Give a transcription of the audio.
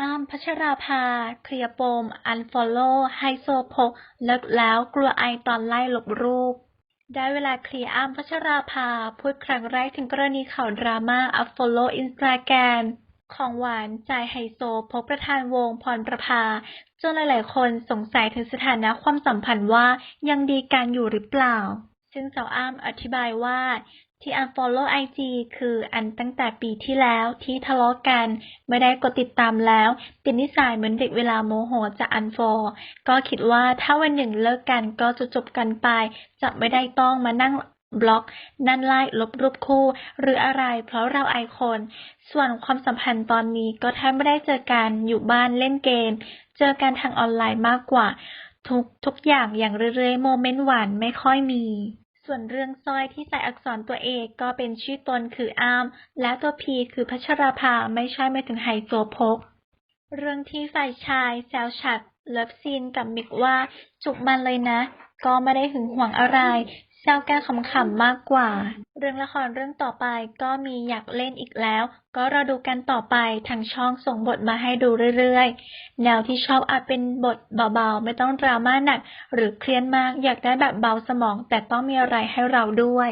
อ้ำพัชราภา เคลียร์ปม อันฟอลโล่ไฮโซโพกเลิกแล้วกลัวไอตอนไล่ลบรูป ได้เวลาเคลียร์อ้ำพัชราภา พูดครั้งแรกถึงกรณีข่าวดราม่าอัพฟอลโล่อินสตาแกรมของหวานใจไฮโซพบประธานวงพรประภา จนหลาย ๆ คนสงสัยถึงสถานะความสัมพันธ์ว่ายังดีกันอยู่หรือเปล่า ซึ่งสาวอ้ำอธิบายว่าที่ unfollow IG คืออันตั้งแต่ปีที่แล้วที่ทะเลาะกัน ไม่ได้กดติดตามแล้วติดนิสัยเหมือนเด็กเวลาโมโหจะ unfollow ก็คิดว่าถ้าวันหนึ่งเลิกกันก็จะจบกันไป จะไม่ได้ต้องมานั่งบล็อก นั่นไล่ลบรูปคู่ หรืออะไรเพราะเราไอคนส่วนความสัมพันธ์ตอนนี้ก็แทบไม่ได้เจอกันอยู่บ้านเล่นเกม เจอกันทางออนไลน์มากกว่า ทุกทุกอย่างอย่างเรื่อยๆ โมเมนต์หวานไม่ค่อยมี ส่วนเรื่องสร้อยที่ใส่อักษรตัวเอกก็เป็นชื่อตนคืออาม และตัวพีคือพัชราภาไม่ใช่ไม่ถึงไฮโซโพก เรื่องที่ฝ่ายชายแซวฉัด เลิฟซีนกับมิกว่า จุกมันเลยนะ ก็ไม่ได้หึงหวงอะไรแซวกันขำๆมากกว่า เรื่องละครเรื่องต่อไปก็มีอยากเล่นอีกแล้ว ก็รอดูกันต่อไปทางช่องส่งบทมาให้ดูเรื่อยๆ แนวที่ชอบอาจเป็นบทเบาๆ ไม่ต้องดราม่าหนัก หรือเครียดมากอยากได้แบบเบาสมอง แต่ต้องมีอะไรให้เราด้วย